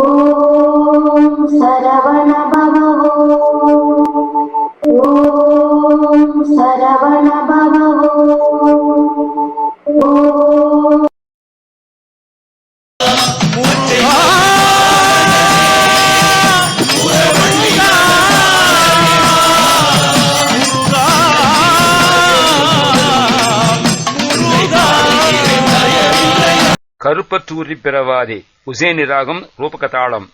ஓம் சரவண பவோ ஓம் சரவண பவோ கருப்பத்தூரி பிறவாதே. உசேனி ராகம் ரூபகதாளம்.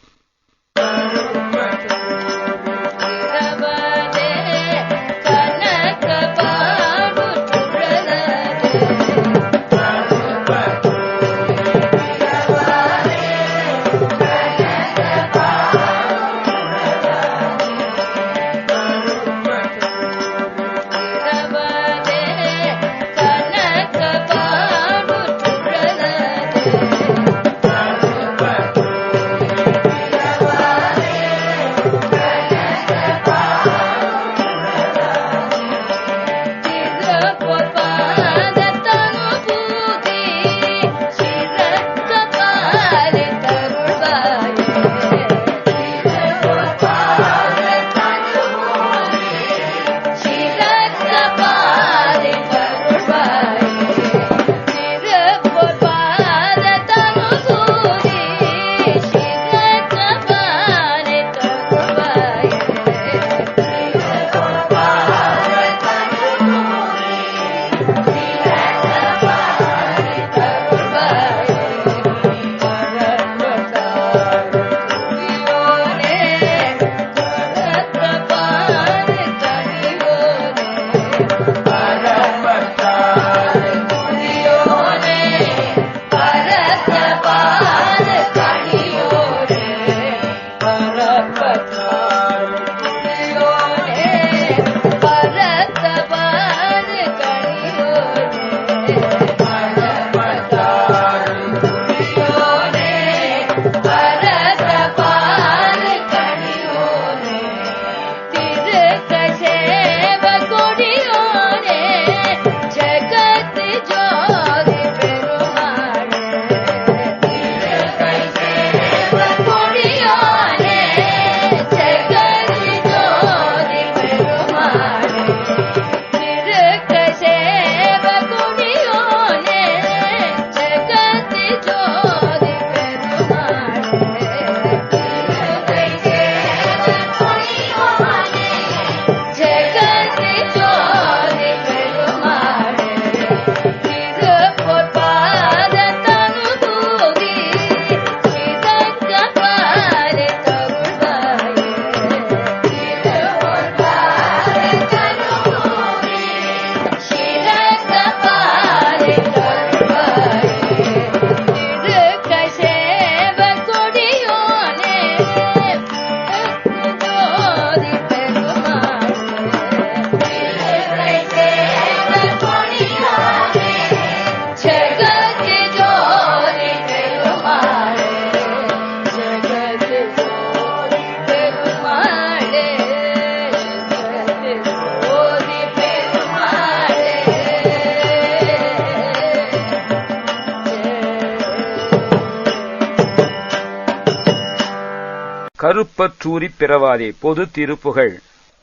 கருப்பற்றூரி பிறவாதே. பொது திருப்புகழ்.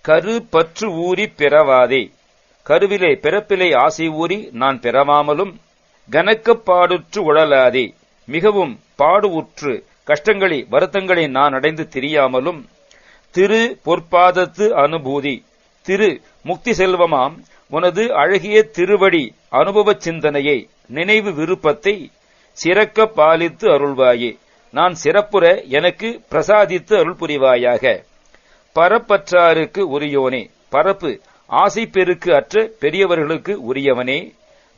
கருப்பற்று ஊறி பிறவாதே. கருவிலே பிறப்பிலே ஆசை ஊறி நான் பிறவாமலும் கனக்கப் பாடுற்று உழலாதே. மிகவும் பாடுவுற்று கஷ்டங்களை வருத்தங்களை நான் அடைந்து தெரியாமலும் திரு பொற்பாதத்து அனுபூதி. திரு முக்தி செல்வமாம். உனது அழகிய திருவடி அனுபவச் சிந்தனையை நினைவு விருப்பத்தை சிறக்க பாலித்து அருள்வாயே. நான் சிறப்புற எனக்கு பிரசாதித்து அருள் புரிவாயாக பரப்பற்றாருக்கு உரியோனே பரப்பு ஆசை பெருக்கு அற்ற பெரியவர்களுக்கு உரியவனே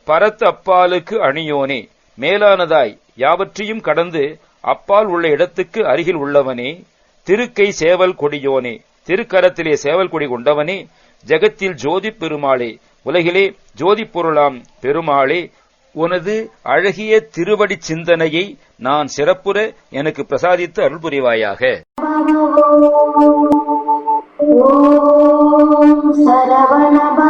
பரத்து அப்பாலுக்கு அணியோனே மேலானதாய் யாவற்றையும் கடந்து அப்பால் உள்ள இடத்துக்கு அருகில் உள்ளவனே திருக்கை சேவல் கொடியோனே திருக்கரத்திலே சேவல் கொடி கொண்டவனே ஜெகத்தில் ஜோதி பெருமாளே உலகிலே ஜோதி பொருளாம் பெருமாளே உனது அழகிய திருவடி சிந்தனையை நான் சிறப்புற எனக்கு பிரசாதித்து அருள் புரிவாயாக சரவணபா